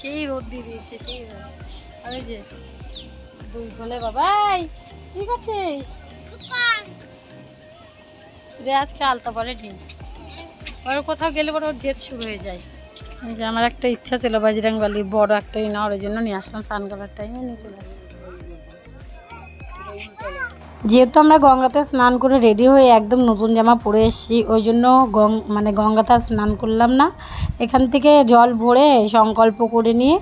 সেই রোদ দিয়ে দিয়েছে, সেই রোদ আর যে, দুই বলে বাবাই কি করছিস? রে, আজকে আলতা পরে ডিম। ওর কোথাও গেলে পরে ওর জেদ শুরু হয়ে যায়। যে আমার একটা ইচ্ছা ছিল বাজিরাঙ্গালি বড় একটা না ওর জন্য নিয়ে আসলাম স্নান করার টাইমে নিয়ে চলে আসলাম। যেহেতু আমরা গঙ্গাতে স্নান করে রেডি হয়ে একদম নতুন জামা পরে এসেছি, ওই জন্য গং মানে গঙ্গাতে স্নান করলাম না। এখান থেকে জল ভরে সংকল্প করে নিয়ে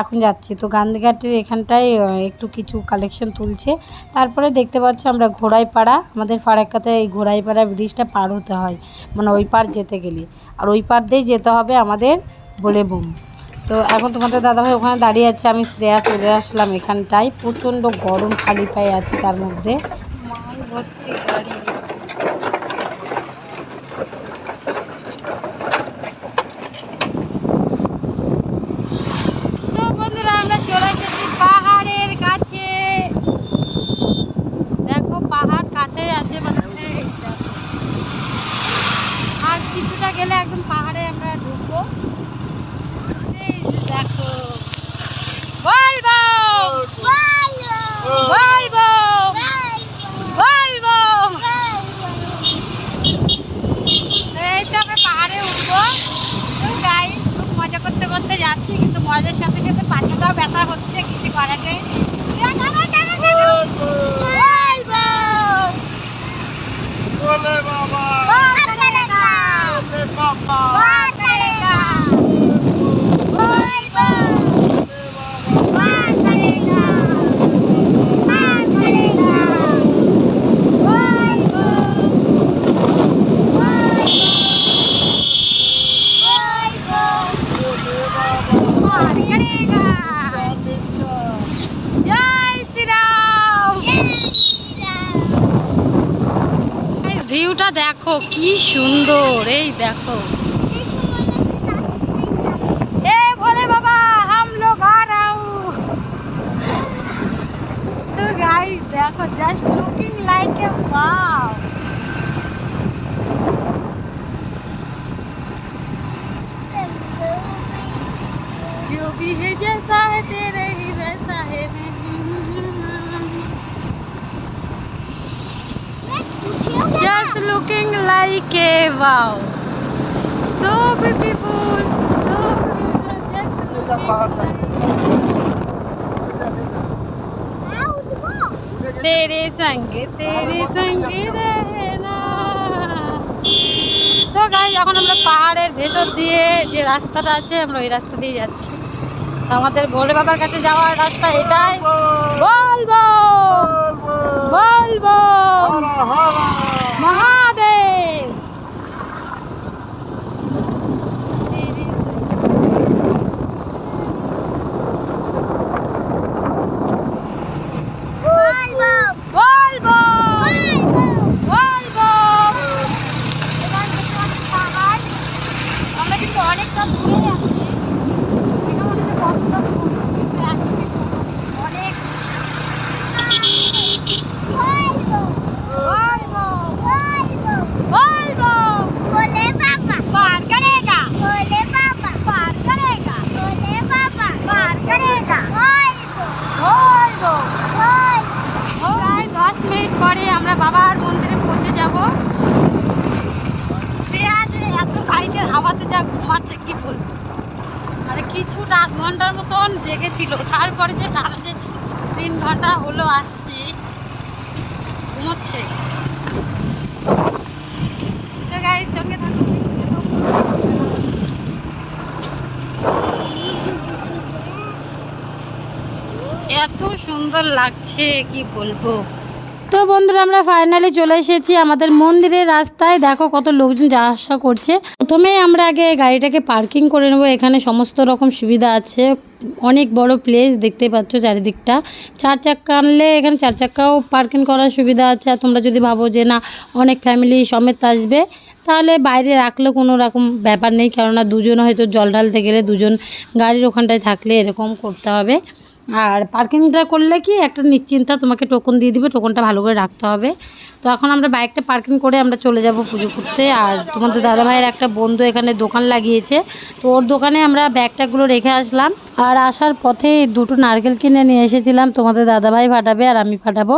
এখন যাচ্ছি। তো গান্ধীঘাটের এখানটায় একটু কিছু কালেকশন তুলছে। তারপরে দেখতে পাচ্ছ আমরা ঘোড়াইপাড়া, আমাদের ফারাক্কাতে এই ঘোড়াইপাড়া ব্রিজটা পার হতে হয়। মানে ওই পার যেতে গেলে। আর ওই পার দিয়েই যেতে হবে আমাদের বলে বুম। তো এখন তোমাদের দাদাভাই ওখানে দাঁড়িয়ে আছে, আমি শ্রেয়া চলে আসলাম এখানটায়। প্রচণ্ড গরম খালি পায়ে আছে তার মধ্যে। কিছুটা গেলে একদম পাহাড়ে আমরা ঢুকবো। দেখো। বলব বলব বলব এই তো আমরা পাহাড়ে উঠবো। গাইস খুব মজা করতে করতে যাচ্ছি কিন্তু মজার সাথে সাথে পাছাটাও ব্যথা হচ্ছে কিছু বলব বলে বাবা। দেখো কি সুন্দর এই দেখো ए भोले बाबा हम लोग आ रहा हूँ तो गाइस देखो just looking like a wow जो भी है जैसा है तेरे looking like a wow so beautiful so beautiful just looking like तेरे संग तेरे संग रहना তো গাই এখন আমরা পাহাড়ের ভেতর দিয়ে যে রাস্তাটা আছে আমরা ওই রাস্তা দিয়ে যাচ্ছি তো আমাদের ভোলে বাবার কাছে যাওয়ার রাস্তা এটাই বলবো বলবো সুন্দর লাগছে, কি বলব? তো বন্ধুরা, আমরা ফাইনালি চলে এসেছি আমাদের মন্দিরের রাস্তায়। দেখো কত লোকজন যাওয়া আসা করছে। প্রথমে আমরা আগে গাড়িটাকে পার্কিং করে নেব। এখানে সমস্ত রকম সুবিধা আছে। অনেক বড় প্লেস দেখতে পাচ্ছ চারিদিকটা। চার চাক্কা আনলে এখানে চার চাক্কাও পার্কিং করার সুবিধা আছে। আর তোমরা যদি ভাবো যে না, অনেক ফ্যামিলি সমেত আসবে, তাহলে বাইরে রাখলে কোনো রকম ব্যাপার নেই। কেননা দুজন হয়তো জল ঢালতে গেলে দুজন গাড়ির ওখানটায় থাকলে এরকম করতে হবে। আর পার্কিংটা করলে কি একটা নিশ্চিন্তা তোমাকে টোকন দিয়ে দিবে টোকনটা ভালো করে রাখতে হবে। তো এখন আমরা বাইকটা পার্কিং করে আমরা চলে যাব পুজো করতে। আর তোমাদের দাদাভাইয়ের একটা বন্ধু এখানে দোকান লাগিয়েছে। তো ওর দোকানে আমরা ব্যাগটাগুলো রেখে আসলাম। আর আসার পথে দুটো নারকেল কিনে নিয়ে এসেছিলাম। তোমাদের দাদাভাই ফাটাবে আর আমি ফাটাবো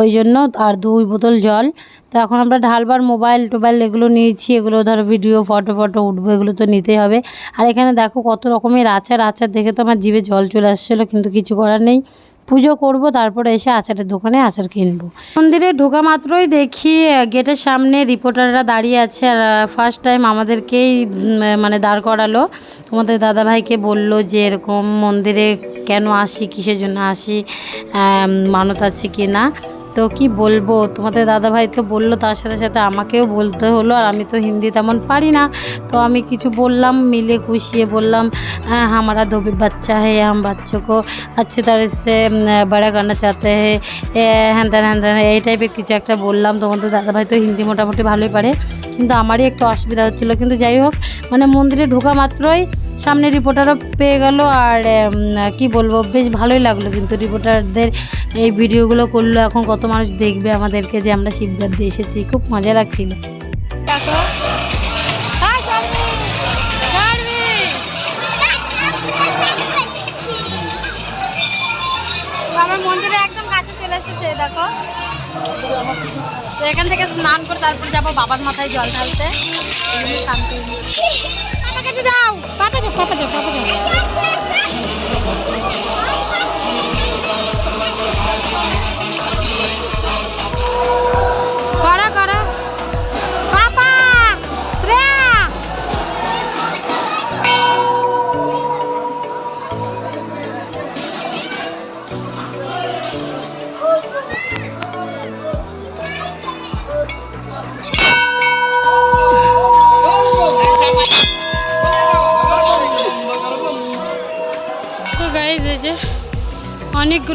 ওই জন্য আর দুই বোতল জল। তো এখন আমরা ঢালবার মোবাইল টোবাইল এগুলো নিয়েছি। এগুলো ধরো ভিডিও ফটো ফটো উঠবো, এগুলো তো নিতেই হবে। আর এখানে দেখো কত রকমের আচার। আচার দেখে তো আমার জিভে জল চলে আসছিল, কিন্তু কিছু করার নেই। পুজো করব, তারপরে এসে আচারের দোকানে আচার কিনবো। মন্দিরে ঢোকা মাত্রই দেখি গেটের সামনে রিপোর্টাররা দাঁড়িয়ে আছে আর ফার্স্ট টাইম আমাদেরকেই মানে দাঁড় করালো। তোমাদের দাদাভাইকে বলল যে, এরকম মন্দিরে কেন আসি? কিসের জন্য আসি? মানত আছে কি না তো কি বলবো তোমাদের দাদাভাই তো বললো তার সাথে সাথে আমাকেও বলতে হলো আর আমি তো হিন্দি তেমন পারি না তো আমি কিছু বললাম মিলে খুশিয়ে বললাম হ্যাঁ हमारा दो भी बच्चा है हम बच्चों को अच्छी तरह से উম, बड़ा करना चाहते हैं এ, হ্যান ত্যান হ্যান ত্যান এই টাইপের কিছু একটা বললাম তোমাদের দাদাভাই তো হিন্দি মোটামুটি ভালোই পারে কিন্তু আমারই একটু অসুবিধা হচ্ছিলো কিন্তু যাই হোক মানে মন্দিরে ঢোকা মাত্রই সামনে রিপোর্টারও পেয়ে গেল আর কি বলব, বেশ ভালোই লাগল কিন্তু রিপোর্টারদের এই ভিডিওগুলো করল। এখন কত মানুষ দেখবে আমাদেরকে যে আমরা শিবগাদ্দি এসেছি, খুব মজা লাগছিল। দেখো। তো এখান থেকে স্নান করে তারপর যাব বাবার মাথায় জল ঢালতে। স্নান করে নিচ্ছি। আমার কাছে যাও পাপা যাও পাপা যাও পাপা যাও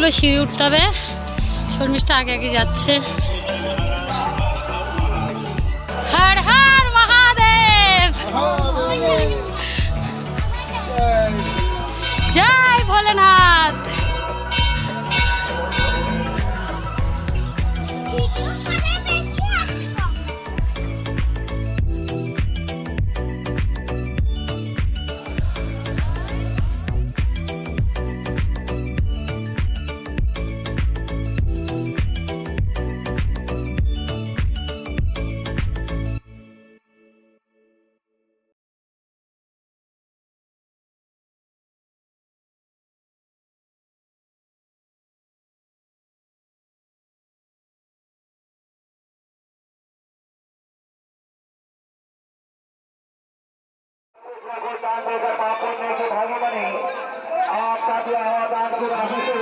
অনেকগুলো সিঁড়ি উঠতে হবে। শর্মিষ্ঠা আগে আগে যাচ্ছে। হর হর মহাদেব! জয় ভোলেনাথ! को दान देकर बापू ने भागी बनी आपका भी आवादान गुलामी से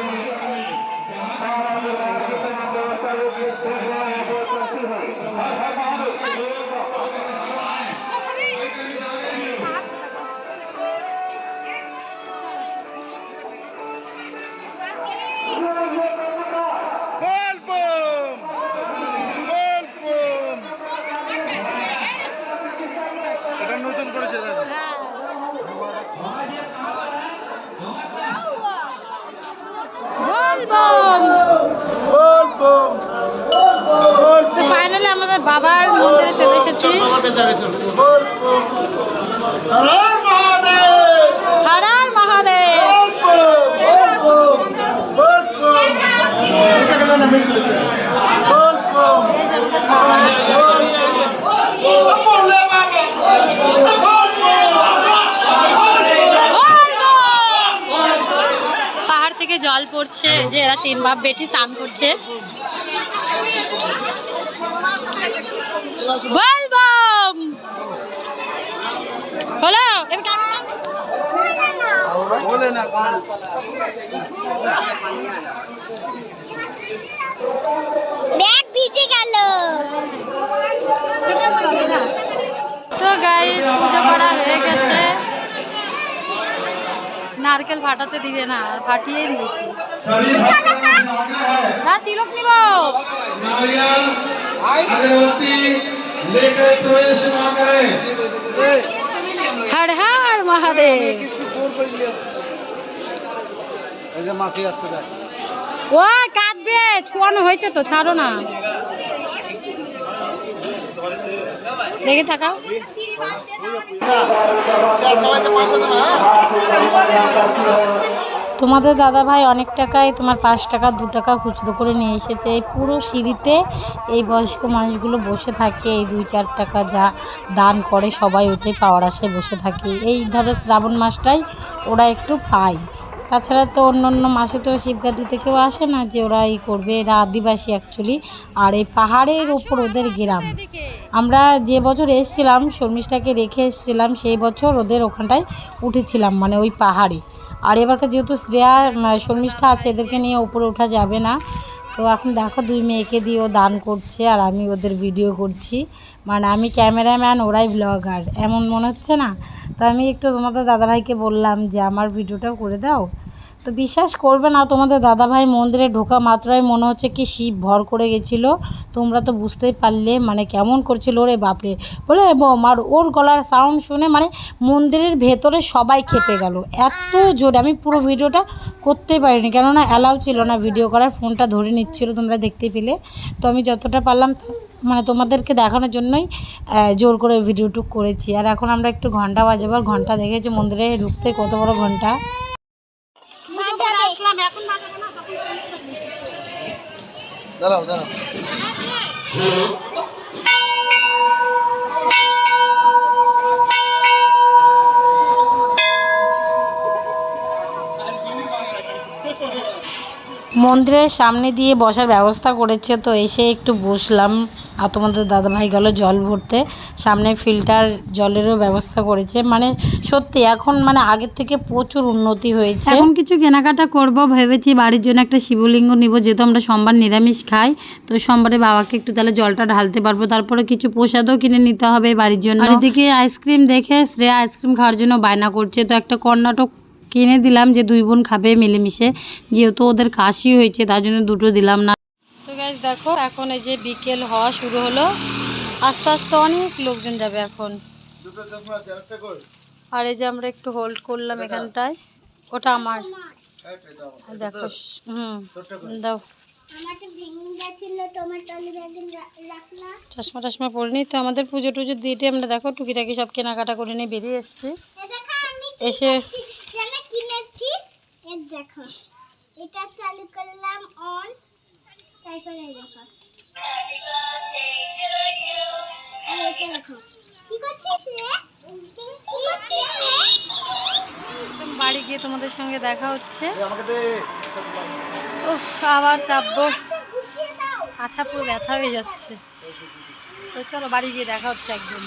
বল বম বল বলে। বাবা বল পাহাড় থেকে জল পড়ছে যে এরা তিন বাপ বেটি স্নান করছে। বলবম হলো? বলে না ব্যাগ ভিজে গেল। তো গাইস পুজো করা হয়ে গেছে। নারকেল ফাটাতে দিবে না আর ফাটিয়ে দিয়েছি। হ্যাঁ তিলক নিব। হর হর মহাদেব। ও কাঁদবে ছোয়ানো হয়েছে তো ছাড়ো না। দেখে থাকাও তোমাদের দাদা ভাই অনেক টাকায় তোমার পাঁচ টাকা, দু টাকা খুচরো করে নিয়ে এসেছে। এই পুরো সিঁড়িতে এই বয়স্ক মানুষগুলো বসে থাকে, এই দুই চার টাকা যা দান করে সবাই ওটাই পাওয়ার আশায় বসে থাকে। এই ধরো শ্রাবণ মাসটাই ওরা একটু পায়। তাছাড়া তো অন্য অন্য মাসে তো শিবগাদি থেকেও আসে না যে ওরা এই করবে, এরা আদিবাসী অ্যাকচুয়ালি আর এই পাহাড়ের ওপর ওদের গ্রাম। আমরা যে বছর এসেছিলাম, শর্মিষ্ঠাকে রেখে এসেছিলাম, সেই বছর ওদের ওখানটায় উঠেছিলাম মানে ওই পাহাড়ে। আর এবারকার যেহেতু শ্রেয়া শর্মিষ্ঠা আছে, এদেরকে নিয়ে উপরে ওঠা যাবে না। তো এখন দেখো দুই মেয়েকে দিয়ে ও দান করছে আর আমি ওদের ভিডিও করছি। মানে আমি ক্যামেরাম্যান, ওরাই ব্লগার এমন মনে হচ্ছে না? তো আমি একটু তোমাদের দাদাভাইকে বললাম যে, আমার ভিডিওটাও করে দাও। তো বিশ্বাস করবে না, তোমাদের দাদাভাই মন্দিরে ঢোকা মাত্রায় মনে হচ্ছে কি শিব ভর করে গেছিল। তোমরা তো বুঝতেই পারলে মানে কেমন করছিল ওরে বাপরে। বলে আর ওর গলার সাউন্ড শুনে মানে মন্দিরের ভেতরে সবাই খেপে গেল। এত জোরে, আমি পুরো ভিডিওটা করতেই পারিনি। কেননা অ্যালাউ ছিল না ভিডিও করার ফোনটা ধরে নিচ্ছিল তোমরা দেখতে পেলে। তো আমি যতটা পারলাম মানে তোমাদেরকে দেখানোর জন্যই জোর করে ভিডিওটুক করেছি। আর এখন আমরা একটু ঘণ্টা বাজাবার ঘণ্টা দেখেছি মন্দিরে ঢুকতে কত বড় ঘণ্টা? দাঁড়াও দাঁড়াও। মন্দিরের সামনে দিয়ে বসার ব্যবস্থা করেছে তো এসে একটু বসলাম। আর তোমাদের দাদাভাই গেল জল ভরতে। সামনে ফিল্টার জলেরও ব্যবস্থা করেছে। মানে সত্যি এখন মানে আগের থেকে প্রচুর উন্নতি হয়েছে। এখন কিছু কেনাকাটা করব ভেবেছি বাড়ির জন্য একটা শিবলিঙ্গ নিব যেহেতু আমরা সোমবার নিরামিষ খাই। তো সোমবারে বাবাকে একটু তাহলে জলটা ঢালতে পারব। তারপরে কিছু প্রসাদও কিনে নিতে হবে বাড়ির জন্য। আর এদিকে আইসক্রিম দেখে শ্রেয়া আইসক্রিম খাওয়ার জন্য বায়না করছে। তো একটা কর্ণাটক কিনে দিলাম যে দুই বোন খাবে মিলেমিশে যেহেতু ওদের কাশি হয়েছে তার জন্য দুটো দিলাম না। তো গাইজ দেখো এখন এই যে বিকেল হওয়া শুরু হলো। আস্তে আস্তে অনেক লোকজন যাবে এখন। দুটো চশমা আছে একটা কই? আর এই যে আমরা একটু হোল্ড করলাম এখানটায়। ওটা আমার। দেখো হুম দাও। চশমা টশমা পরিনি তো আমাদের পুজো টুজো দিয়ে আমরা দেখো টুকিটাকি সব কেনাকাটা করে নিয়ে বেরিয়ে এসেছি। এসে দেখো। এটা চালু করলাম অন তারপরে দেখো। এটা দেখো। কি করছিস রে? কি করছিস রে? একদম বাড়ি গিয়ে তোমাদের সঙ্গে দেখা হচ্ছে। এই আমাকে দে। ও আবার চাপবো। আচ্ছা পুরো ব্যথা হয়ে যাচ্ছে। তো চলো বাড়ি গিয়ে দেখা হচ্ছে একদম